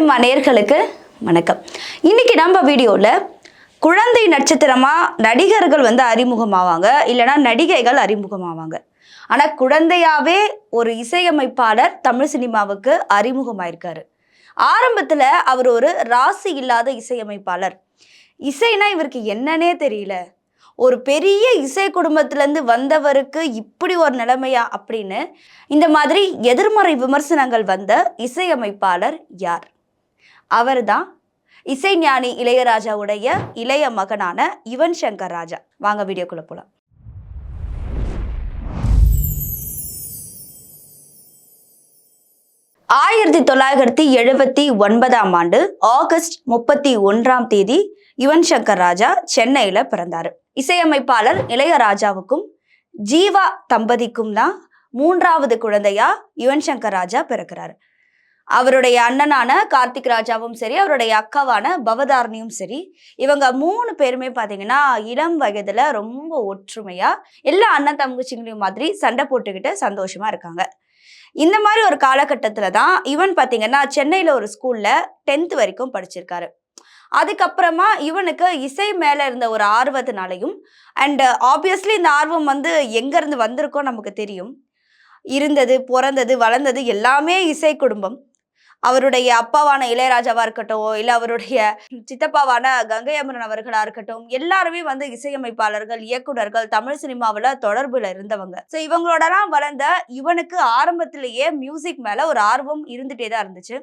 Cinema நேர்களுக்கு வணக்கம். இன்னைக்கு நம்ம வீடியோவில் குழந்தை நட்சத்திரமா நடிகர்கள் வந்து அறிமுகமாவாங்க இல்லைன்னா நடிகைகள் அறிமுகமாவாங்க. ஆனால் குழந்தையாவே ஒரு இசையமைப்பாளர் தமிழ் சினிமாவுக்கு அறிமுகமாயிருக்காரு. ஆரம்பத்தில் அவர் ஒரு ராசி இல்லாத இசையமைப்பாளர். இசைனா இவருக்கு என்னன்னே தெரியல. ஒரு பெரிய இசை குடும்பத்திலேருந்து வந்தவருக்கு இப்படி ஒரு நிலைமையா அப்படின்னு இந்த மாதிரி எதிர்மறை விமர்சனங்கள் வந்த இசையமைப்பாளர் யார்? அவர்தான் இசைஞானி இளையராஜாவுடைய இளைய மகனான யுவன் சங்கர் ராஜா. வாங்க வீடியோக்குள்ள போலாம். ஆயிரத்தி தொள்ளாயிரத்தி எழுபத்தி ஒன்பதாம் ஆண்டு ஆகஸ்ட் முப்பத்தி ஒன்றாம் தேதி யுவன் சங்கர் ராஜா சென்னையில் பிறந்தார். இசையமைப்பாளர் இளையராஜாவுக்கும் ஜீவா தம்பதிக்கும் தான் மூன்றாவது குழந்தையா யுவன் சங்கர் ராஜா பிறக்கிறார். அவருடைய அண்ணனான கார்த்திக் ராஜாவும் சரி அவருடைய அக்காவான பவதாரணியும் சரி இவங்க மூணு பேருமே பார்த்தீங்கன்னா இளம் வயதுல ரொம்ப ஒற்றுமையா எல்லா அண்ணன் தங்கச்சிங்களையும் மாதிரி சண்டை போட்டுக்கிட்டு சந்தோஷமா இருக்காங்க. இந்த மாதிரி ஒரு காலகட்டத்தில் தான் இவன் பார்த்தீங்கன்னா சென்னையில் ஒரு ஸ்கூலில் டென்த் வரைக்கும் படிச்சிருக்காரு. அதுக்கப்புறமா இவனுக்கு இசை மேலே இருந்த ஒரு ஆர்வத்தினாலையும் அண்ட் ஆப்வியஸ்லி இந்த ஆர்வம் வந்து எங்கேருந்து வந்திருக்கோ நமக்கு தெரியும். இருந்தது பிறந்தது வளர்ந்தது எல்லாமே இசை குடும்பம். அவருடைய அப்பாவான இளையராஜாவா இருக்கட்டும் இல்ல அவருடைய சித்தப்பாவான கங்கை அமரன் அவர்களா இருக்கட்டும் எல்லாருமே வந்து இசையமைப்பாளர்கள் இயக்குனர்கள் தமிழ் சினிமாவில தொடர்புல இருந்தவங்க. ஸோ இவங்களோடலாம் வளர்ந்த இவனுக்கு ஆரம்பத்திலேயே மியூசிக் மேல ஒரு ஆர்வம் இருந்துட்டே தான் இருந்துச்சு.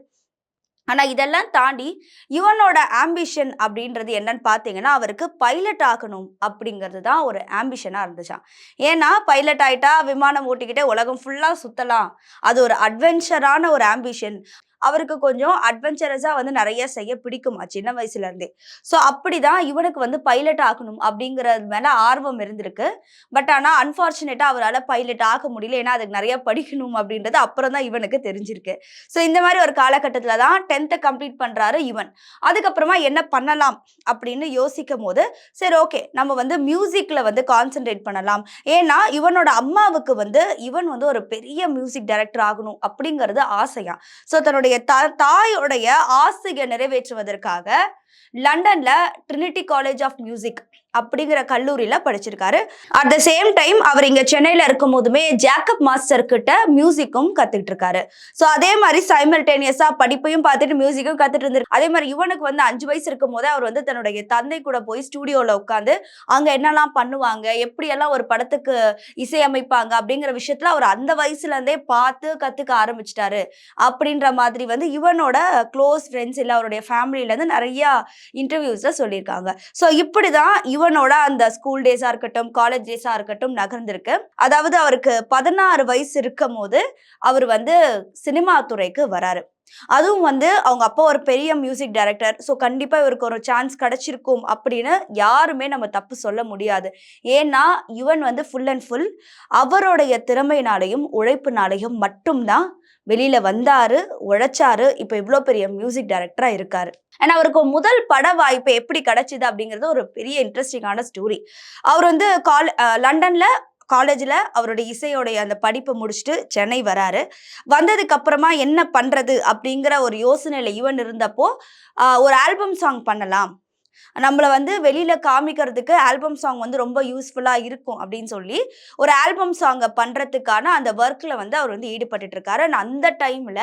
ஆனா இதெல்லாம் தாண்டி இவனோட ஆம்பிஷன் அப்படின்றது என்னன்னு பார்த்தீங்கன்னா அவருக்கு பைலட் ஆகணும் அப்படிங்கிறது தான் ஒரு ஆம்பிஷனா இருந்துச்சான் ஏன்னா பைலட் ஆயிட்டா விமானம் ஓட்டிக்கிட்டே உலகம் ஃபுல்லா சுத்தலாம். அது ஒரு அட்வென்ச்சரான ஒரு ஆம்பிஷன் அவருக்கு கொஞ்சம் அட்வென்ச்சரஸா வந்து நிறைய செய்ய பிடிக்குமா? சின்ன வயசுல இருந்தே. ஸோ அப்படிதான் இவனுக்கு வந்து பைலட் ஆகணும் அப்படிங்கிறது மேல ஆர்வம் இருந்திருக்கு. பட் ஆனா அன்பார்ச்சுனேட்டா அவரால் பைலட் ஆக முடியல. ஏன்னா அதுக்கு நிறைய படிக்கணும் அப்படின்றது அப்புறம் தான் இவனுக்கு தெரிஞ்சிருக்கு. ஸோ இந்த மாதிரி ஒரு காலகட்டத்தில் தான் டென்த்தை கம்ப்ளீட் பண்றாரு இவன். அதுக்கப்புறமா என்ன பண்ணலாம் அப்படின்னு யோசிக்கும் போது சரி ஓகே நம்ம வந்து மியூசிக்ல வந்து கான்சென்ட்ரேட் பண்ணலாம். ஏன்னா இவனோட அம்மாவுக்கு வந்து இவன் வந்து ஒரு பெரிய மியூசிக் டைரக்டர் ஆகணும் அப்படிங்கிறது ஆசையா ஸோ தன்னுடைய த தாயோடைய ஆசையை நிறைவேற்றுவதற்காக லண்டன்ல ட்ரினிட்டி காலேஜ் ஆஃப் மியூசிக் அப்படிங்கிற கல்லூரியில படிச்சிருக்காரு. அட் த சேம் டைம் அவர் இங்க சென்னையில இருக்கும் போதுமே ஜேக்கப் மாஸ்டர் கிட்ட மியூசிக்கும் கத்துக்கிட்டு இருக்காரு ஸோ அதே மாதிரி சைமல்டேனியஸா படிப்பையும் பார்த்துட்டு மியூசிக்கும் கத்துட்டு இருந்தாரு அதே மாதிரி இவனுக்கு வந்து அஞ்சு வயசு இருக்கும் போதே அவர் வந்து தன்னுடைய தந்தை கூட போய் ஸ்டுடியோல உட்காந்து அங்க என்னெல்லாம் பண்ணுவாங்க எப்படியெல்லாம் ஒரு படத்துக்கு இசையமைப்பாங்க அப்படிங்கிற விஷயத்துல அவர் அந்த வயசுல இருந்தே பார்த்து கத்துக்க ஆரம்பிச்சிட்டாரு. அப்படின்ற மாதிரி வந்து இவனோட க்ளோஸ் ஃப்ரெண்ட்ஸ் இல்லை அவருடைய ஃபேமிலியில இருந்து நிறைய இன்டர்வியூஸ்ல சொல்லியிருக்காங்க. ஸோ இப்படிதான் இவனோட அந்த ஸ்கூல் டேஸா இருக்கட்டும் காலேஜ் டேஸா இருக்கட்டும் நகர்ந்திருக்கு. அதாவது அவருக்கு பதினாறு வயசு இருக்கும் போது அவர் வந்து சினிமா துறைக்கு வராரு. அதுவும் வந்து அவங்க அப்பா ஒரு பெரிய மியூசிக் டைரக்டர் ஸோ கண்டிப்பாக இவருக்கு ஒரு சான்ஸ் கிடைச்சிருக்கும் அப்படின்னு யாருமே நம்ம தப்பு சொல்ல முடியாது. ஏன்னா இவன் வந்து ஃபுல் அண்ட் ஃபுல் அவருடைய திறமையினாலையும் உழைப்புனாலையும் மட்டும்தான் வெளியில வந்தாரு உழைச்சாரு இப்போ இவ்வளோ பெரிய மியூசிக் டைரக்டரா இருக்காரு. அண்ட் அவருக்கு முதல் பட வாய்ப்பு எப்படி கிடைச்சிது அப்படிங்கிறது ஒரு பெரிய இன்ட்ரெஸ்டிங்கான ஸ்டோரி அவர் வந்து கால் லண்டன்ல காலேஜில் அவருடைய இசையோடைய அந்த படிப்பை முடிச்சுட்டு சென்னை வராரு. வந்ததுக்கு அப்புறமா என்ன பண்ணுறது அப்படிங்கிற ஒரு யோசனையில் இவன் இருந்தப்போ ஒரு ஆல்பம் சாங் பண்ணலாம். நம்மளை வந்து வெளியில காமிக்கிறதுக்கு ஆல்பம் சாங் வந்து ரொம்ப யூஸ்ஃபுல்லா இருக்கும் அப்படின்னு சொல்லி ஒரு ஆல்பம் சாங்கை பண்றதுக்கான அந்த ஒர்க்ல வந்து அவர் வந்து ஈடுபட்டுட்டு இருக்காரு அந்த டைம்ல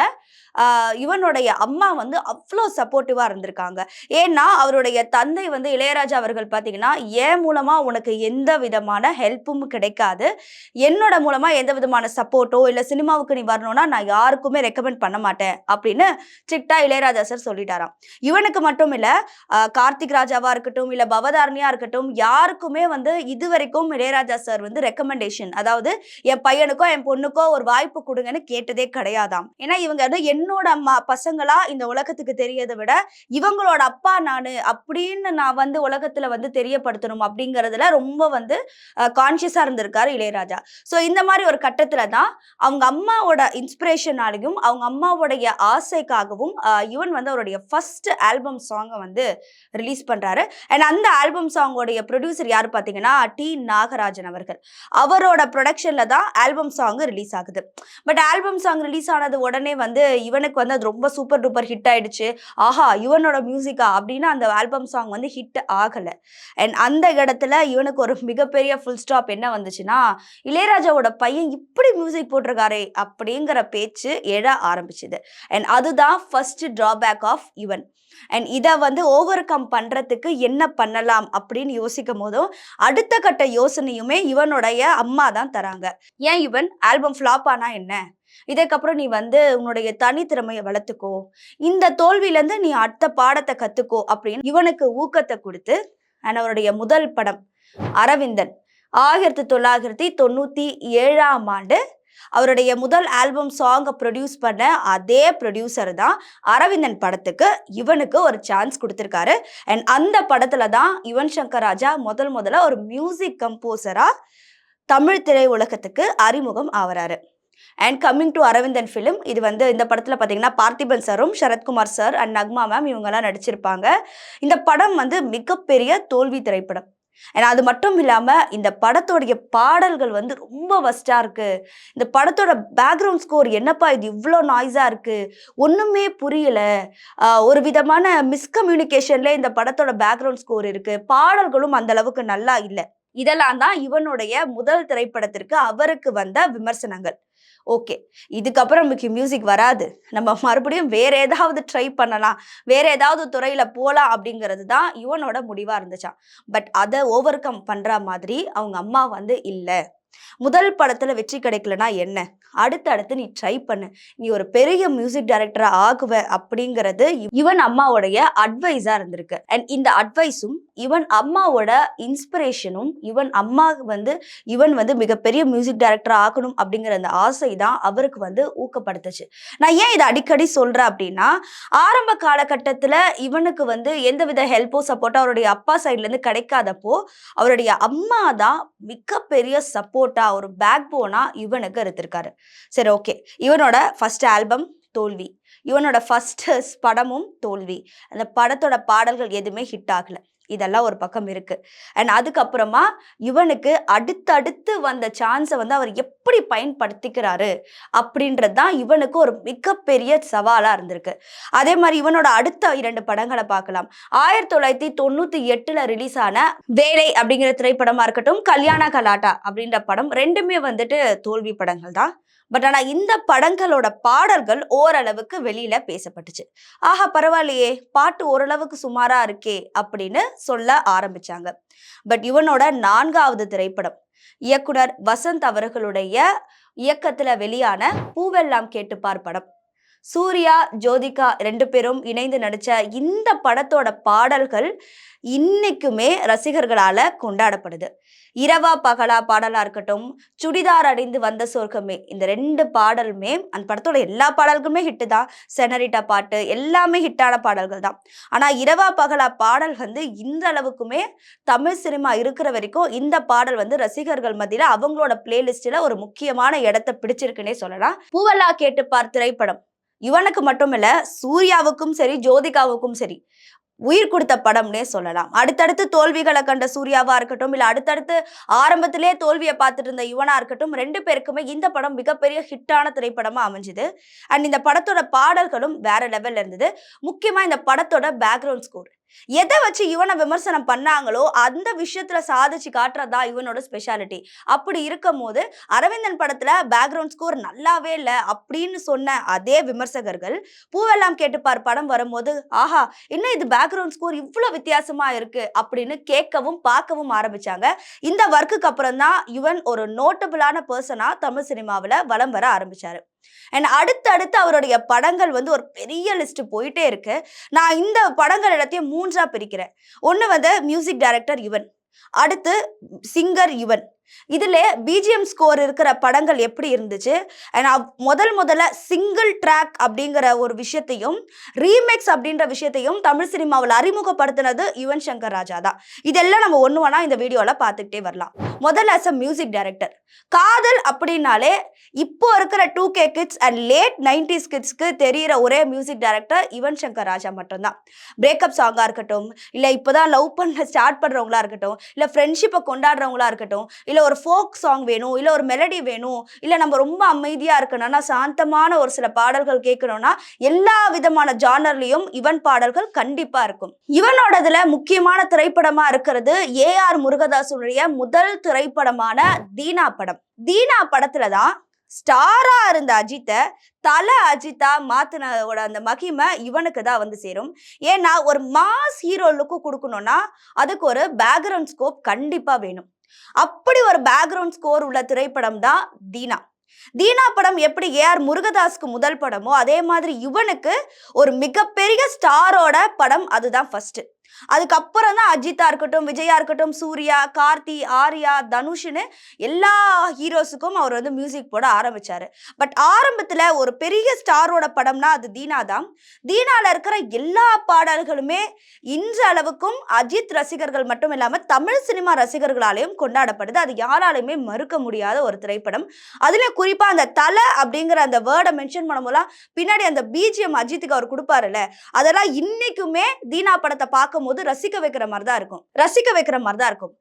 இவனுடைய அம்மா வந்து அவ்வளோ சப்போர்ட்டிவா இருந்திருக்காங்க. ஏன்னா அவருடைய தந்தை வந்து இளையராஜா அவர்கள் பார்த்தீங்கன்னா ஏன் மூலமா உனக்கு எந்த விதமான ஹெல்ப்பும் கிடைக்காது. என்னோட மூலமா எந்த விதமான சப்போர்ட்டோ இல்லை சினிமாவுக்கு நீ வரணும்னா நான் யாருக்குமே ரெக்கமெண்ட் பண்ண மாட்டேன். அப்படின்னு ஸ்ட்ரிக்டா இளையராஜா சார் சொல்லிட்டாராம். இவனுக்கு மட்டும் இல்லை ஆஹ் ராஜ் இளையராஜாவா இருக்கட்டும் இல்ல பவதாரணியா இருக்கட்டும் யாருக்குமே வந்து இது வரைக்கும் இளையராஜா சார் வந்து ரெக்கமெண்டேஷன் அதாவது என் பையனுக்கோ என் பொண்ணுக்கோ ஒரு வாய்ப்பு கொடுங்கன்னு கேட்டதே கிடையாதாம். ஏன்னா இவங்க வந்து என்னோட அம்மா பசங்களா இந்த உலகத்துக்கு தெரியதை விட இவங்களோட அப்பா நானு அப்படின்னு நான் வந்து உலகத்துல வந்து தெரியப்படுத்தணும் அப்படிங்கறதுல ரொம்ப வந்து கான்சியஸா இருந்திருக்காரு இளையராஜா. ஸோ இந்த மாதிரி ஒரு கட்டத்துல தான் அவங்க அம்மாவோட இன்ஸ்பிரேஷனாலையும் அவங்க அம்மாவுடைய ஆசைக்காகவும் இவன் யுவன் வந்து அவருடைய ஃபர்ஸ்ட் ஆல்பம் சாங்கை வந்து ரிலீஸ் பண்றாரு. அண்ட் அந்த ஆல்பம் சாங்கோடைய ப்ரொடியூசர் யார் பார்த்தீங்கன்னா டி. நாகராஜன் அவர்கள். அவரோட ப்ரொடக்ஷனில் தான் ஆல்பம் சாங் ரிலீஸ் ஆகுது. பட் ஆல்பம் சாங் ரிலீஸ் ஆனது உடனே வந்து இவனுக்கு வந்து அது ரொம்ப சூப்பர் டூப்பர் ஹிட் ஆயிடுச்சு. ஆஹா இவனோட மியூசிக்கா அப்படின்னு அந்த ஆல்பம் சாங் வந்து ஹிட் ஆகல. அண்ட் அந்த இடத்துல இவனுக்கு ஒரு மிகப்பெரிய ஃபுல் ஸ்டாப் என்ன வந்துச்சுன்னா இளையராஜாவோட பையன் இப்படி மியூசிக் போட்டிருக்காரே அப்படிங்கிற பேச்சு எழ ஆரம்பிச்சுது. அண்ட் அதுதான் ஃபர்ஸ்ட் டிராபேக் ஆஃப் இவன். அண்ட் இதை வந்து ஓவர் கம் பண்ணுறதுக்கு என்ன பண்ணலாம் அப்படின்னு யோசிக்கும் போதும் அடுத்த கட்ட யோசனையுமே இவனுடைய அம்மா தான் தராங்க. ஏன் இவன்? ஆல்பம் ஃப்ளாப் ஆனா என்ன? இதுக்கப்புறம் நீ வந்து உன்னுடைய தனித்திறமையை வளர்த்துக்கோ. இந்த தோல்வியிலேருந்து நீ அடுத்த பாடத்தை கற்றுக்கோ அப்படின்னு இவனுக்கு ஊக்கத்தை கொடுத்து அண்ட் அவருடைய முதல் படம் அரவிந்தன். ஆயிரத்தி தொள்ளாயிரத்தி தொண்ணூற்றி ஏழாம் ஆண்டு அவருடைய முதல் ஆல்பம் சாங்கை ப்ரொடியூஸ் பண்ண அதே ப்ரொடியூசர் தான் அரவிந்தன் படத்துக்கு இவனுக்கு ஒரு சான்ஸ் கொடுத்துருக்காரு. அண்ட் அந்த படத்துல தான் யுவன் சங்கர் ராஜா முதல் முதல்ல ஒரு மியூசிக் கம்போசராக தமிழ் திரை உலகத்துக்கு அறிமுகம் ஆகிறாரு and coming to Aravindhan film இது வந்து இந்த படத்தில் பார்த்தீங்கன்னா பார்த்திபன் சாரும் Sarathkumar sir and Nagma ma'am இவங்கெல்லாம் நடிச்சிருப்பாங்க. இந்த படம் வந்து மிகப்பெரிய தோல்வி திரைப்படம். ஏன்னா அது மட்டும் இல்லாமல் இந்த படத்தோடைய பாடல்கள் வந்து ரொம்ப வஸ்டாக இருக்கு. இந்த படத்தோட பேக்ரவுண்ட் ஸ்கோர் என்னப்பா இது இவ்வளோ நாய்ஸாக இருக்கு? ஒன்றுமே புரியல. ஒரு விதமான மிஸ்கம்யூனிகேஷன்ல இந்த படத்தோட பேக்ரவுண்ட் ஸ்கோர் இருக்கு. பாடல்களும் அந்த அளவுக்கு நல்லா இல்லை. இதெல்லாம் தான் இவனுடைய முதல் திரைப்படத்திற்கு அவருக்கு வந்த விமர்சனங்கள். ஓகே. இதுக்கப்புறம் நமக்கு மியூசிக் வராது. நம்ம மறுபடியும் வேற ஏதாவது ட்ரை பண்ணலாம். வேற ஏதாவது துறையில போலாம் அப்படிங்கிறது தான் இவனோட முடிவா இருந்துச்சான் பட் அதை ஓவர் கம் பண்ற மாதிரி அவங்க அம்மா வந்து இல்லை. முதல் படத்துல வெற்றி கிடைக்கலனா என்ன? அடுத்து அடுத்து நீ ட்ரை பண்ணு. நீ ஒரு பெரிய மியூசிக் டைரக்டரா ஆகுவ அப்படிங்கிறது இவன் அம்மாவுடைய அட்வைஸா இருந்திருக்கு. அண்ட் இந்த அட்வைஸும் இவன் அம்மாவோட இன்ஸ்பிரேஷனும் இவன் அம்மா வந்து இவன் வந்து மிகப்பெரிய மியூசிக் டைரக்டர் ஆகணும் அப்படிங்கிற அந்த ஆசை தான் அவருக்கு வந்து ஊக்கப்படுத்துச்சு. நான் ஏன் இதை அடிக்கடி சொல்றேன் அப்படின்னா ஆரம்ப காலகட்டத்துல இவனுக்கு வந்து எந்தவித ஹெல்ப்போ சப்போர்ட்டோ அவருடைய அப்பா சைட்ல இருந்து கிடைக்காதப்போ அவருடைய அம்மா தான் மிகப்பெரிய சப்போர்ட் சப்போர்ட்டா ஒரு பேக் போனா இவனுக்கு இருந்திருக்காரு சரி ஓகே இவனோட ஃபர்ஸ்ட் ஆல்பம் தோல்வி. இவனோட ஃபர்ஸ்ட் படமும் தோல்வி. அந்த படத்தோட பாடல்கள் எதுவுமே ஹிட் ஆகல. இதெல்லாம் ஒரு பக்கம் இருக்கு. அண்ட் அதுக்கப்புறமா இவனுக்கு அடுத்தடுத்து வந்த சான்ஸை வந்து அவர் எப்படி பயன்படுத்திக்கிறாரு அப்படின்றது தான் இவனுக்கு ஒரு மிகப்பெரிய சவாலாக இருந்திருக்கு. அதே மாதிரி இவனோட அடுத்த இரண்டு படங்களை பார்க்கலாம். ஆயிரத்தி தொள்ளாயிரத்தி தொண்ணூற்றி எட்டில் ரிலீஸ் ஆன வேலை அப்படிங்கிற திரைப்படமாக இருக்கட்டும் கல்யாண கலாட்டா அப்படின்ற படம் ரெண்டுமே வந்துட்டு தோல்வி படங்கள் தான் பட் ஆனால் இந்த படங்களோட பாடல்கள் ஓரளவுக்கு வெளியில பேசப்பட்டுச்சு. ஆஹா பரவாயில்லையே பாட்டு ஓரளவுக்கு சுமாரா இருக்கே அப்படின்னு சொல்ல ஆரம்பிச்சாங்க. பட் இவனோட நான்காவது திரைப்படம் இயக்குனர் வசந்த் அவர்களுடைய இயக்கத்துல வெளியான பூவெல்லாம் கேட்டுப்பார் படம். சூர்யா ஜோதிகா ரெண்டு பேரும் இணைந்து நடித்த இந்த படத்தோட பாடல்கள் இன்னைக்குமே ரசிகர்களால் கொண்டாடப்படுது. இரவா பகலா பாடலாக இருக்கட்டும் சுடிதார் அடைந்து வந்த சொர்க்கமே இந்த ரெண்டு பாடலுமே அந்த படத்தோட எல்லா பாடல்களுமே ஹிட்டு தான். செனரிட்டா பாட்டு எல்லாமே ஹிட்டான பாடல்கள் தான். ஆனால் இரவா பகலா பாடல் வந்து இந்த அளவுக்குமே தமிழ் சினிமா இருக்கிற வரைக்கும் இந்த பாடல் வந்து ரசிகர்கள் மத்தியில் அவங்களோட பிளேலிஸ்டில் ஒரு முக்கியமான இடத்தை பிடிச்சிருக்குன்னே சொல்லலாம். பூவல்லா கேட்டுப்பார் திரைப்படம். இவனுக்கு மட்டுமில்ல சூர்யாவுக்கும் சரி ஜோதிகாவுக்கும் சரி உயிர் கொடுத்த படம்னே சொல்லலாம். அடுத்தடுத்து தோல்விகளை கண்ட சூர்யாவா இருக்கட்டும் இல்ல அடுத்தடுத்து ஆரம்பத்திலே தோல்வியை பார்த்துட்டு இருந்த இவனா இருக்கட்டும் ரெண்டு பேருக்குமே இந்த படம் மிகப்பெரிய ஹிட்டான திரைப்படமா அமைஞ்சுது. அண்ட் இந்த படத்தோட பாடல்களும் வேற லெவல்ல இருந்தது. முக்கியமா இந்த படத்தோட பேக்ரவுண்ட் ஸ்கோர் எதை வச்சு இவனை விமர்சனம் பண்ணாங்களோ அந்த விஷயத்துல சாதிச்சு காட்டுறதா இவனோட ஸ்பெஷாலிட்டி அப்படி இருக்கும் போது அரவிந்தன் படத்துல பேக்ரவுண்ட் ஸ்கோர் நல்லாவே இல்லை அப்படின்னு சொன்ன அதே விமர்சகர்கள் பூவெல்லாம் கேட்டுப்பார் படம் வரும்போது ஆஹா என்ன இது பேக்ரவுண்ட் ஸ்கோர் இவ்வளோ வித்தியாசமா இருக்கு? அப்படின்னு கேட்கவும் பார்க்கவும் ஆரம்பிச்சாங்க. இந்த ஒர்க்குக்கு அப்புறம் தான் இவன் ஒரு நோட்டபிளான பர்சனா தமிழ் சினிமாவில் வலம் வர ஆரம்பிச்சாரு. அண்ட் அடுத்தடுத்து அவருடைய படங்கள் வந்து ஒரு பெரிய லிஸ்ட் போயிட்டே இருக்கு. நான் இந்த படங்கள் எல்லாத்தையும் மூன்றா பிரிக்கிறேன். ஒன்று வந்து மியூசிக் டைரக்டர் யுவன் அடுத்து சிங்கர் யுவன் இதில் பிஜிஎம் ஸ்கோர் இருக்கிற படங்கள் எப்படி இருந்துச்சு? அண்ட் முதல் முதல்ல சிங்கிள் ட்ராக் அப்படிங்கிற ஒரு விஷயத்தையும் ரீமேக்ஸ் அப்படின்ற விஷயத்தையும் தமிழ் சினிமாவில் அறிமுகப்படுத்தினது யுவன் சங்கர் ராஜா தான். இதெல்லாம் நம்ம ஒன்று வேணால் இந்த வீடியோவில் பார்த்துக்கிட்டே வரலாம். முதல்ல அஸ் அ மியூசிக் டைரக்டர் காதல் அப்படின்னாலே இப்போ இருக்கிற two K kids and late nineties கிட்ஸ்க்கு தெரிகிற ஒரே மியூசிக் டைரக்டர் யுவன் சங்கர் ராஜா மட்டும்தான். பிரேக்கப் சாங்காக இருக்கட்டும் இல்லை இப்போ தான் லவ் பண்ண ஸ்டார்ட் பண்ணுறவங்களா இருக்கட்டும் இல்லை ஃப்ரெண்ட்ஷிப்பை கொண்டாடுறவங்களா இருக்கட்டும் இல்லை ஒரு ஃபோக் சாங் வேணும் இல்லை ஒரு மெலடி வேணும் இல்லை நம்ம ரொம்ப அமைதியாக இருக்கணும்னா சாந்தமான ஒரு சில பாடல்கள் கேட்கணும்னா எல்லா விதமான ஜானர்லையும் இவன் பாடல்கள் கண்டிப்பாக இருக்கும். இவனோடதுல முக்கியமான திரைப்படமாக இருக்கிறது ஏஆர் முருகதாசுடைய முதல் திரைப்படமான தீனா படம். தீனா படத்துல தான் ஸ்டாரா இருந்த அஜித்தை தலை அஜித்தா மாத்தினோட அந்த மகிமை இவனுக்கு தான் வந்து சேரும். ஏன்னா ஒரு மாஸ் ஹீரோ லுக்கு கொடுக்கணும்னா அதுக்கு ஒரு பேக்ரவுண்ட் ஸ்கோப் கண்டிப்பா வேணும். அப்படி ஒரு பேக்ரவுண்ட் ஸ்கோர் உள்ள திரைப்படம் தான் தீனா. தீனா படம் எப்படி ஏஆர் முருகதாஸ்க்கு முதல் படமோ அதே மாதிரி இவனுக்கு ஒரு மிகப்பெரிய ஸ்டாரோட படம் அதுதான் ஃபர்ஸ்ட் அதுக்கப்புறம் தான் அஜித்தா இருக்கட்டும் விஜயா இருக்கட்டும் சூர்யா கார்த்தி ஆர்யா தனுஷ்னு எல்லா ஹீரோஸுக்கும் அவர் வந்து மியூசிக் போட ஆரம்பிச்சாரு. பட் ஆரம்பத்துல ஒரு பெரிய ஸ்டாரோட படம்னா அது தீனா தான் தீனால இருக்கிற எல்லா பாடல்களுமே இன்ற அளவுக்கும் அஜித் ரசிகர்கள் மட்டும் இல்லாம தமிழ் சினிமா ரசிகர்களாலையும் கொண்டாடப்படுது. அது யாராலையுமே மறுக்க முடியாத ஒரு திரைப்படம். அதுல குறிப்பா அந்த தலை அப்படிங்கிற அந்த வேர்டை மென்ஷன் பண்ணும்போதெல்லாம் பின்னாடி அந்த பிஜிஎம் அஜித்துக்கு அவர் கொடுப்பாருல்ல. அதெல்லாம் இன்னைக்குமே தீனா படத்தை பார்க்கும்போது ரசிக்க வைக்கிற மாதிரி தான் இருக்கும். ரசிக்க வைக்கிற மாதிரி தான் இருக்கும்.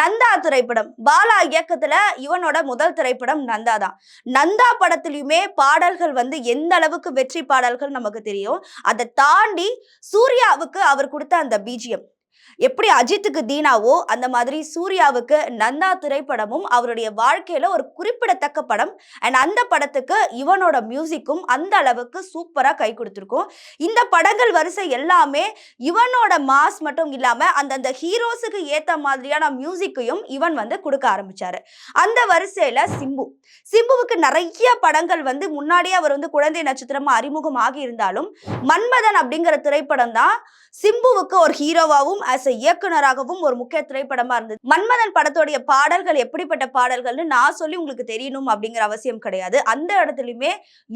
நந்தா திரைப்படம் பாலா இயக்கத்துல இவனோட முதல் திரைப்படம் நந்தா தான். நந்தா படத்துலயுமே பாடல்கள் வந்து எந்த அளவுக்கு வெற்றி பாடல்கள் நமக்கு தெரியும் அதை தாண்டி சூர்யாவுக்கு அவர் கொடுத்த அந்த பிஜிஎம் எப்படி அஜித்துக்கு தீனாவோ அந்த மாதிரி சூர்யாவுக்கு நந்தா திரைப்படமும் அவருடைய வாழ்க்கையில ஒரு குறிப்பிடத்தக்க படம். அண்ட் அந்த படத்துக்கு இவனோட மியூசிக்கும் அந்த அளவுக்கு சூப்பரா கை கொடுத்துருக்கும். இந்த படங்கள் வரிசை எல்லாமே இவனோட மாஸ் மட்டும் இல்லாம அந்தந்த ஹீரோஸுக்கு ஏத்த மாதிரியான மியூசிக்கையும் இவன் வந்து கொடுக்க ஆரம்பிச்சாரு. அந்த வரிசையில சிம்பு. சிம்புவுக்கு நிறைய படங்கள் வந்து முன்னாடியே அவர் வந்து குழந்தை நட்சத்திரமா அறிமுகமாகி இருந்தாலும் மன்மதன் அப்படிங்கிற திரைப்படம் தான் சிம்புவுக்கு ஒரு ஹீரோவாகவும் ஆஸ் இயக்குனராகவும் ஒரு முக்கிய திரைப்படமா இருந்தது. மன்மதன் படத்தோடைய பாடல்கள் எப்படிப்பட்ட பாடல்கள்னு நான் சொல்லி உங்களுக்கு தெரியணும் அப்படிங்கிற அவசியம் கிடையாது. அந்த இடத்துலயுமே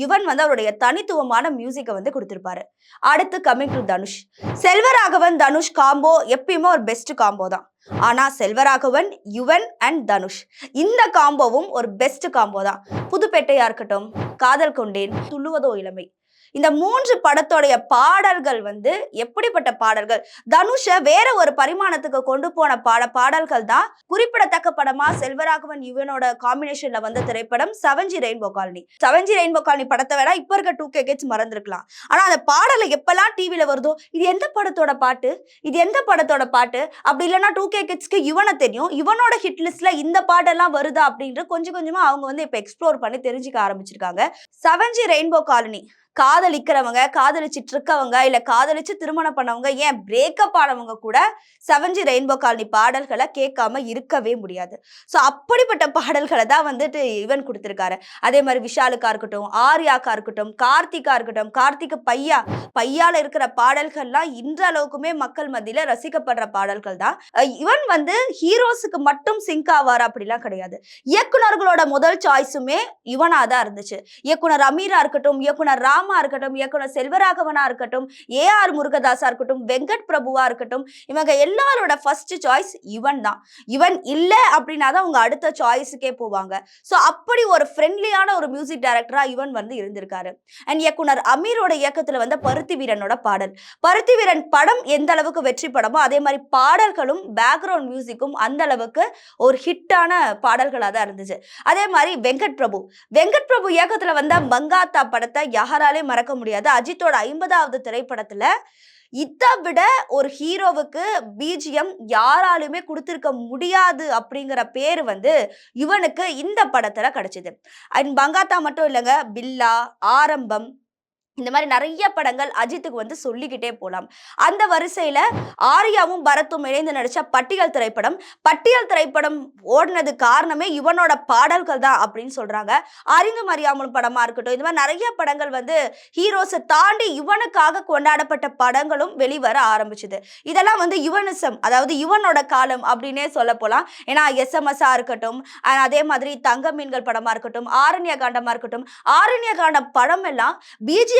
இவன் வந்து அவருடைய தனித்துவமான மியூசிக்கை வந்து கொடுத்திருப்பாரு. அடுத்து coming to Dhanush. Selvaraghavan Dhanush combo எப்பயுமே ஒரு பெஸ்ட் காம்போ தான். ஆனா செல்வராகவன் யுவன் அண்ட் தனுஷ். இந்த காம்போவும் ஒரு பெஸ்ட் காம்போ தான். புதுப்பேட்டையா இருக்கட்டும் காதல் கொண்டேன் துள்ளுவதோ இளமை. இந்த மூன்று படத்தோடைய பாடல்கள் வந்து எப்படிப்பட்ட பாடல்கள்? தனுஷ வேற ஒரு பரிமாணத்துக்கு கொண்டு போன பாட பாடல்கள் தான் குறிப்பிடத்தக்க படமா செல்வராகவன் யுவனோட காம்பினேஷன்ல வந்த திரைப்படம் seven G rainbow colony. Seven G rainbow colony படத்தை வேணா இப்ப இருக்க டூ கே கிட்ஸ் மறந்துருக்கலாம். ஆனா அந்த பாடலை எப்பெல்லாம் டிவியில வருதோ இது எந்த படத்தோட பாட்டு? இது எந்த படத்தோட பாட்டு? அப்படி இல்லைன்னா டூ கே கிட்ஸ்க்கு இவனை தெரியும். இவனோட ஹிட் லிஸ்ட்ல இந்த பாட்டெல்லாம் வருதா அப்படின்ற கொஞ்சம் கொஞ்சமா அவங்க வந்து இப்ப எக்ஸ்ப்ளோர் பண்ணி தெரிஞ்சுக்க ஆரம்பிச்சிருக்காங்க. Seven G rainbow colony. காதலிக்கிறவங்க காதலிச்சிட்டு இருக்கவங்க இல்ல காதலிச்சு திருமணம் பண்ணவங்க ஏன் பிரேக்கப் ஆனவங்க கூட செவன்ஜி ரெயின்போ காலனி பாடல்களை கேட்காம இருக்கவே முடியாது. ஸோ அப்படிப்பட்ட பாடல்களை தான் வந்துட்டு இவன் கொடுத்துருக்காரு. அதே மாதிரி விஷாலுக்கா இருக்கட்டும் ஆர்யாக்கா இருக்கட்டும் கார்த்திகா இருக்கட்டும் கார்த்திக் பையா பையால இருக்கிற பாடல்கள்லாம் இன்றளவுக்குமே மக்கள் மத்தியில ரசிக்கப்படுற பாடல்கள் தான். இவன் வந்து ஹீரோஸுக்கு மட்டும் சிங்க் ஆவார் அப்படிலாம் கிடையாது. இயக்குனர்களோட முதல் சாய்ஸுமே இவனா தான் இருந்துச்சு. இயக்குனர் அமீரா இருக்கட்டும் இயக்குனர் ராம் ராமா இருக்கட்டும் இயக்குனர் செல்வராகவனா இருக்கட்டும் ஏ ஆர் முருகதாஸா இருக்கட்டும் வெங்கட் பிரபுவா இருக்கட்டும் இவங்க எல்லாரோட ஃபர்ஸ்ட் சாய்ஸ் இவன் தான். இவன் இல்லை அப்படின்னா தான் அவங்க அடுத்த சாய்ஸுக்கே போவாங்க. ஸோ அப்படி ஒரு ஃப்ரெண்ட்லியான ஒரு மியூசிக் டைரக்டரா இவன் வந்து இருந்திருக்காரு. அண்ட் இயக்குனர் அமீரோட இயக்கத்துல வந்த பருத்தி வீரனோட பாடல். பருத்தி வீரன் படம் எந்த அளவுக்கு வெற்றி படமோ அதே மாதிரி பாடல்களும் பேக்ரவுண்ட் மியூசிக்கும் அந்த அளவுக்கு ஒரு ஹிட்டான பாடல்களாக தான் இருந்துச்சு. அதே மாதிரி வெங்கட் பிரபு. வெங்கட் பிரபு இயக்கத்துல வந்த மங்காத்தா படத்தை யாராலே மறக்க முடியாது. அஜித்தோட ஐம்பதாவது திரைப்படத்துல இதை விட ஒரு ஹீரோவுக்கு பிஜிஎம் யாராலுமே கொடுத்திருக்க முடியாது அப்படிங்கிற பேர் வந்து இவனுக்கு இந்த படத்துல கிடைச்சது. அண்ட் பங்காத்தா மட்டும் இல்லைங்க பில்லா ஆரம்பம் இந்த மாதிரி நிறைய படங்கள் அஜித்துக்கு வந்து சொல்லிக்கிட்டே போலாம். அந்த வரிசையில ஆர்யாவும் பரத்தும் இணைந்து நடிச்ச பட்டியல் திரைப்படம். பட்டியல் திரைப்படம் ஓடினது காரணமே இவனோட பாடல்கள் தான் அப்படின்னு சொல்றாங்க. அறிந்தும் அறியாமல் படமா இருக்கட்டும். இந்த மாதிரி நிறைய படங்கள் வந்து ஹீரோஸை தாண்டி இவனுக்காக கொண்டாடப்பட்ட படங்களும் வெளிவர ஆரம்பிச்சுது. இதெல்லாம் வந்து யுவனிசம் அதாவது யுவனோட காலம் அப்படின்னே சொல்ல போலாம். ஏன்னா எஸ்எம்எஸ்ஸா இருக்கட்டும் அதே மாதிரி தங்க மீன்கள் படமா இருக்கட்டும் ஆரண்ய காண்டமா இருக்கட்டும் ஆரண்ய காண்டம் படம் எல்லாம்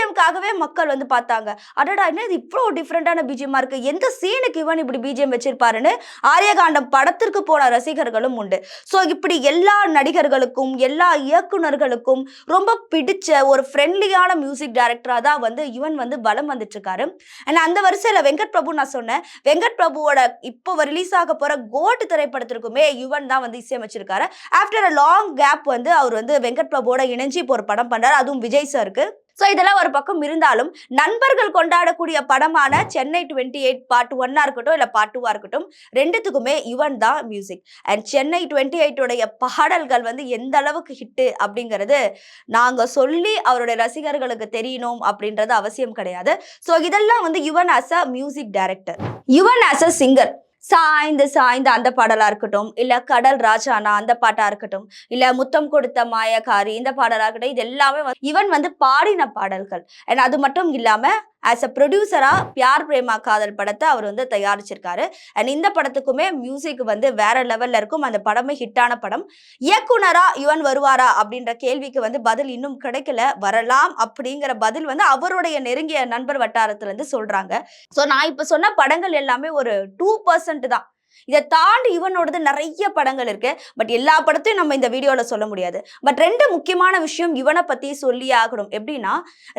பிஜிஎம்காகவே மக்கள் வந்து பார்த்தாங்க. அடடா என்ன இது இவ்வளோ டிஃப்ரெண்டான பிஜிஎம்மா இருக்கு? எந்த சீனுக்கு இவன் இப்படி பிஜிஎம் வச்சிருப்பாருன்னு ஆரியகாண்டம் படத்திற்கு போன ரசிகர்களும் உண்டு. ஸோ இப்படி எல்லா நடிகர்களுக்கும் எல்லா இயக்குனர்களுக்கும் ரொம்ப பிடிச்ச ஒரு ஃப்ரெண்ட்லியான மியூசிக் டைரக்டராக தான் வந்து இவன் வந்து பலம் வந்துட்டு இருக்காரு அண்ட் அந்த வரிசையில் வெங்கட் பிரபு நான் சொன்னேன். வெங்கட் பிரபுவோட இப்போ ரிலீஸ் ஆக போற கோட் திரைப்படத்திற்குமே யுவன் தான் வந்து இசையமைச்சிருக்காரு. ஆஃப்டர் அ லாங் கேப் வந்து அவர் வந்து வெங்கட் பிரபுவோட இணைஞ்சு இப்போ ஒரு படம் பண்ணார் அதுவும் விஜய் சாருக்கு ஸோ இதெல்லாம் ஒரு பக்கம் இருந்தாலும் நண்பர்கள் கொண்டாடக்கூடிய படமான சென்னை டுவெண்ட்டி எயிட் பார்ட் ஒன்னா இருக்கட்டும் இல்லை பார்ட் டூவா இருக்கட்டும் ரெண்டுத்துக்குமே இவன் தான் மியூசிக் அண்ட் சென்னை டுவெண்ட்டி எயிட்டுடைய பாடல்கள் வந்து எந்த அளவுக்கு ஹிட்டு அப்படிங்கிறது நாங்கள் சொல்லி அவருடைய ரசிகர்களுக்கு தெரியணும் அப்படின்றது அவசியம் கிடையாது. ஸோ இதெல்லாம் வந்து Yuvan as a music director Yuvan as a singer சாய்ந்து சாய்ந்து அந்த பாடலா இருக்கட்டும் இல்ல கடல் ராஜானா அந்த பாட்டா இருக்கட்டும் இல்ல முத்தம் கொடுத்த மாயக்காரி இந்த பாடலா இருக்கட்டும் இது எல்லாமே இவன் வந்து பாடின பாடல்கள். அது மட்டும் இல்லாம ஆஸ் அ ப்ரொடியூசராக பியார் பிரேமா காதல் படத்தை அவர் வந்து தயாரிச்சிருக்காரு. அண்ட் இந்த படத்துக்குமே மியூசிக் வந்து வேற லெவலில் இருக்கும். அந்த படமே ஹிட்டான படம். இயக்குனரா இவன் வருவாரா அப்படின்ற கேள்விக்கு வந்து பதில் இன்னும் கிடைக்கல. வரலாம் அப்படிங்கிற பதில் வந்து அவருடைய நெருங்கிய நண்பர் வட்டாரத்துலேருந்து இருந்து ஸோ நான் இப்போ சொன்ன படங்கள் எல்லாமே ஒரு டூ பர்சன்ட் தான். இதை தாண்டி இவனோடது நிறைய படங்கள் இருக்கு. பட் எல்லா படத்தையும் நம்ம இந்த வீடியோல சொல்ல முடியாது. பட் ரெண்டு முக்கியமான விஷயம் இவனை பத்தி சொல்லி ஆகணும். எப்படின்னா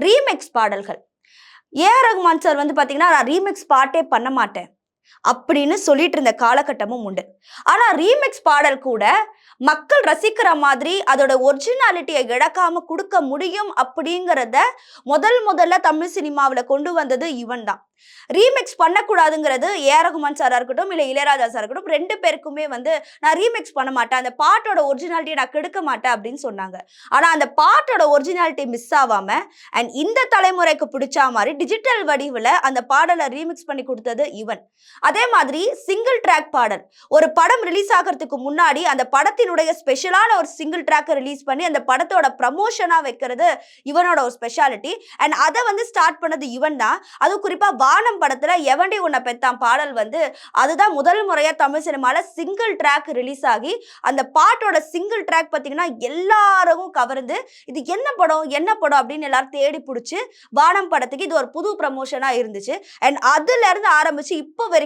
ரீமேக்ஸ் பாடல்கள். ஏ ஆர் ரகுமான் சார் வந்து பார்த்தீங்கன்னா நான் ரீமிக்ஸ் பாட்டே பண்ண மாட்டேன். அப்படின்னு சொல்லிட்டு இருந்த காலகட்டமும் உண்டு. ஆனா ரீமிக்ஸ் பாடல் கூட மக்கள் ரசிக்கிற மாதிரி அதோட ஒரிஜினாலிட்டியை இழக்காம கொடுக்க முடியும் அப்படிங்கிறத முதல் முதல்ல தமிழ் சினிமாவில் கொண்டு வந்தது இவன் தான். ரீமிக்ஸ் பண்ணக்கூடாதுங்கிறது ஏ. ஆர் ரகுமான் சாரா இருக்கட்டும் இல்லை இளையராஜா சார் இருக்கட்டும் ரெண்டு பேருக்குமே வந்து நான் ரீமிக்ஸ் பண்ண மாட்டேன். அந்த பாட்டோட ஒரிஜினாலிட்டியை நான் கெடுக்க மாட்டேன் அப்படின்னு சொன்னாங்க. ஆனா அந்த பாட்டோட ஒரிஜினாலிட்டி மிஸ் ஆகாம அண்ட் இந்த தலைமுறைக்கு பிடிச்ச மாதிரி டிஜிட்டல் வடிவில் அந்த பாடலை ரீமிக்ஸ் பண்ணி கொடுத்தது இவன். அதே மாதிரி சிங்கிள் ட்ராக் பாடல். ஒரு படம் ரிலீஸ் ஆகிறதுக்கு முன்னாடி அந்த படத்தினுடைய ஸ்பெஷலான ஒரு சிங்கிள் ட்ராக்கை ரிலீஸ் பண்ணி அந்த படத்தோட ப்ரமோஷனாக வைக்கிறது இவனோட ஒரு ஸ்பெஷாலிட்டி அண்ட் அதை வந்து ஸ்டார்ட் பண்ணது இவன் தான். அதுவும் குறிப்பாக வானம் படத்தில் எவண்டி உன்னை பெத்தான் பாடல் வந்து அதுதான் முதல் முறையாக தமிழ் சினிமாவில் சிங்கிள் ட்ராக் ரிலீஸ் ஆகி அந்த பாட்டோட சிங்கிள் ட்ராக் பார்த்தீங்கன்னா எல்லாரும் கவர்ந்து இது என்ன படம் என்ன படம் அப்படின்னு எல்லாரும் தேடி பிடிச்சி வானம் படத்துக்கு இது ஒரு புது ப்ரமோஷனாக இருந்துச்சு. அண்ட் அதுலேருந்து ஆரம்பித்து இப்போ வரைக்கும்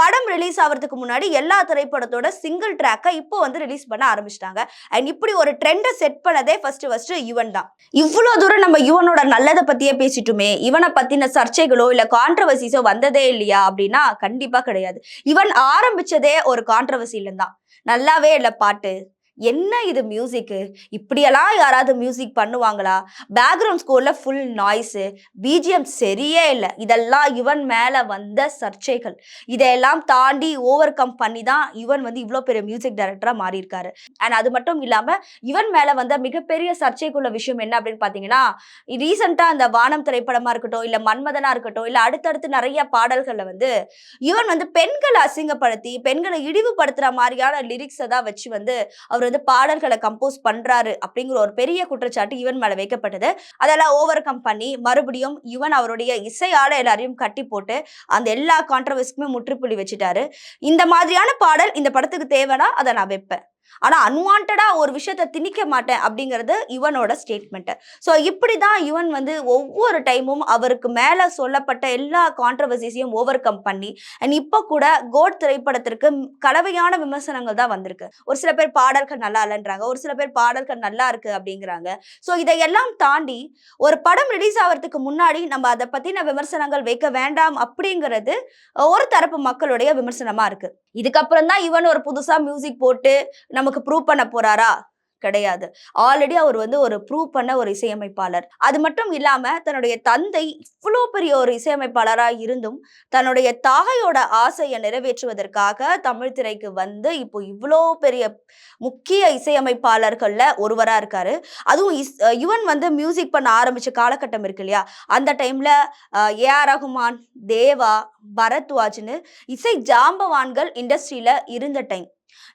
படம் ரிலீஸ் ஆகிறதுக்கு முன்னாடி எல்லா திரைப்படத்தோட சிங்கிள் ட்ராக்கை இப்போ வந்து ரிலீஸ் பண்ண ஆரம்பிச்சிட்டாங்க. அண்ட் இப்படி ஒரு ட்ரெண்டை செட் பண்ணதே ஃபர்ஸ்ட் ஃபர்ஸ்ட் யுவன் தான். இவ்வளோ தூரம் நம்ம யுவனோட நல்லதை பற்றியே பேசிட்டுமே. இவனை பத்தின சர்ச்சைகளோ இல்ல கான்ட்ரவர்சிஸோ வந்ததே இல்லையா அப்படின்னா கண்டிப்பா கிடையாது. இவன் ஆரம்பிச்சதே ஒரு கான்ட்ரவர்சில தான். நல்லாவே இல்லை பாட்டு. என்ன இது மியூசிக்கு இப்படியெல்லாம் யாராவது மியூசிக் பண்ணுவாங்களா? பேக்ரவுண்ட் ஸ்கோரில் ஃபுல் நாய்ஸு பிஜிஎம் சரியே இல்லை. இதெல்லாம் இவன் மேலே வந்த சர்ச்சைகள். இதையெல்லாம் தாண்டி ஓவர் கம் பண்ணி தான் இவன் வந்து இவ்வளோ பெரிய மியூசிக் டைரக்டராக மாறியிருக்காரு. அண்ட் அது மட்டும் இல்லாமல் இவன் மேலே வந்த மிகப்பெரிய சர்ச்சைக்குள்ள விஷயம் என்ன அப்படின்னு பார்த்தீங்கன்னா ரீசெண்டாக அந்த வானம் திரைப்படமாக இருக்கட்டும் இல்லை மன்மதனாக இருக்கட்டும் இல்லை அடுத்தடுத்து நிறைய பாடல்களில் வந்து இவன் வந்து பெண்களை அசிங்கப்படுத்தி பெண்களை இழிவுபடுத்துகிற மாதிரியான லிரிக்ஸை தான் வச்சு வந்து அவர் வந்து பாடல்களை கம்போஸ் பண்றாரு அப்படிங்கிற ஒரு பெரிய குற்றச்சாட்டு இவன் மேல வைக்கப்பட்டது. அதெல்லாம் ஓவர் கம் பண்ணி மறுபடியும் இவன் அவருடைய இசையால எல்லாரையும் கட்டி போட்டு அந்த எல்லா கான்ட்ரவர்ஸ்க்குமே முற்றுப்புள்ளி வச்சுட்டாரு. இந்த மாதிரியான பாடல் இந்த படத்துக்கு தேவைன்னா அதை நான் வைப்பேன். ஆனா அன்வான்டாக ஒரு விஷயத்த திணிக்க மாட்டேன் அப்படிங்கிறது இவனோட ஸ்டேட்மெண்ட் ஸோ இப்படி தான் இவன் வந்து ஒவ்வொரு டைமும் அவருக்கு மேல சொல்லப்பட்ட எல்லா கான்ட்ரவர்சிஸையும் ஓவர் கம் பண்ணி அண்ட் இப்போ கூட கோட் திரைப்படத்திற்கு கலவையான விமர்சனங்கள் தான் வந்திருக்கு. ஒரு சில பேர் பாடல்கள் நல்லா இல்லைன்றாங்க ஒரு சில பேர் பாடல்கள் நல்லா இருக்கு அப்படிங்கிறாங்க. ஸோ இதையெல்லாம் தாண்டி ஒரு படம் ரிலீஸ் ஆகிறதுக்கு முன்னாடி நம்ம அதை பத்தின விமர்சனங்கள் வைக்க வேண்டாம் அப்படிங்கிறது ஒரு தரப்பு மக்களுடைய விமர்சனமா இருக்கு. இதுக்கப்புறம் தான் இவன் ஒரு புதுசா மியூசிக் போட்டு நமக்கு ப்ரூவ் பண்ண போறாரா? கிடையாது. ஆல்ரெடி அவர் வந்து ஒரு ப்ரூவ் பண்ண ஒரு இசையமைப்பாளர். அது மட்டும் இல்லாம தன்னுடைய தந்தை இவ்வளோ பெரிய ஒரு இசையமைப்பாளரா இருந்தும் தன்னுடைய தாயோட ஆசையை நிறைவேற்றுவதற்காக தமிழ் திரைக்கு வந்து இப்போ இவ்வளோ பெரிய முக்கிய இசையமைப்பாளர்கள்ல ஒருவரா இருக்காரு. அதுவும் இஸ் யுவன் வந்து மியூசிக் பண்ண ஆரம்பிச்ச காலகட்டம் இருக்கு இல்லையா? அந்த டைம்ல ஏ ஆர் ரகுமான் தேவா பரத்வாஜ்னு இசை ஜாம்பவான்கள் இண்டஸ்ட்ரியில இருந்த டைம்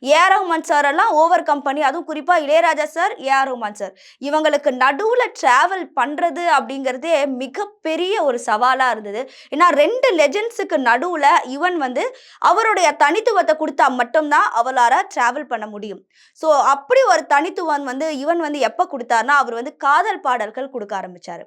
ஏ ரஹ்மான் சார் எல்லாம் ஓவர் கம்பெனி அதுவும் குறிப்பாக Ilaiyaraaja sir A R Rahman sir இவங்களுக்கு நடுவில் ட்ராவல் பண்றது அப்படிங்கிறதே மிகப்பெரிய ஒரு சவாலாக இருந்தது. ஏன்னா ரெண்டு லெஜண்ட்ஸுக்கு நடுவில் இவன் வந்து அவருடைய தனித்துவத்தை கொடுத்தா மட்டும்தான் அவளால் ட்ராவல் பண்ண முடியும். ஸோ அப்படி ஒரு தனித்துவம் வந்து இவன் வந்து எப்போ கொடுத்தாருன்னா அவர் வந்து காதல் பாடல்கள் கொடுக்க ஆரம்பிச்சாரு.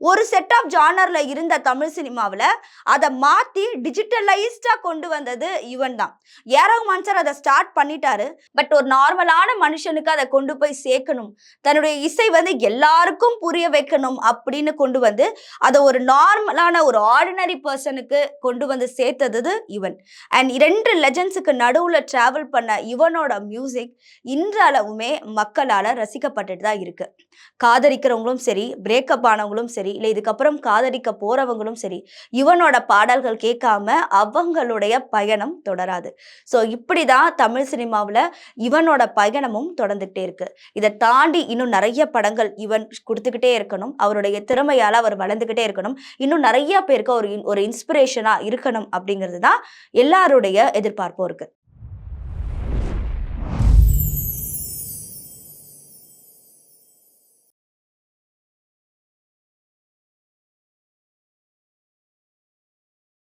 ஒரு செட் ஆஃப் ஜானர்ல இருந்த தமிழ் சினிமாவில் அதை மாற்றி டிஜிட்டலைஸ்டாக கொண்டு வந்தது இவன் தான் ஏ ரஹ்மான் சார் அதை ஸ்டார்ட் பண்ணிட்டாரு. பட் ஒரு நார்மலான மனுஷனுக்கு அதை கொண்டு போய் சேர்க்கணும். தன்னுடைய இசை வந்து எல்லாருக்கும் புரிய வைக்கணும் அப்படின்னு கொண்டு வந்து அதை ஒரு நார்மலான ஒரு ஆர்டினரி பர்சனுக்கு கொண்டு வந்து சேர்த்தது இவன். அண்ட் இரண்டு லெஜன்ஸுக்கு நடுவில் டிராவல் பண்ண இவனோட மியூசிக் இன்றளவுமே மக்களால் ரசிக்கப்பட்டுட்டு தான் இருக்கு. காதலிக்கிறவங்களும் சரி பிரேக்கப் ஆனவங்களும் சரி இல்லை இதுக்கப்புறம் காதலிக்க போறவங்களும் சரி இவனோட பாடல்கள் கேட்காம அவங்களுடைய பயணம் தொடராது. ஸோ இப்படி தான் தமிழ் சினிமாவில் இவனோட பயணமும் தொடர்ந்துகிட்டே இருக்கு. இதை தாண்டி இன்னும் நிறைய படங்கள் இவன் கொடுத்துக்கிட்டே இருக்கணும். அவருடைய திறமையால் அவர் வளர்ந்துக்கிட்டே இருக்கணும். இன்னும் நிறைய பேருக்கு ஒரு ஒரு இன்ஸ்பிரேஷனாக இருக்கணும் அப்படிங்கிறது தான் எல்லாருடைய எதிர்பார்ப்பும் இருக்கு.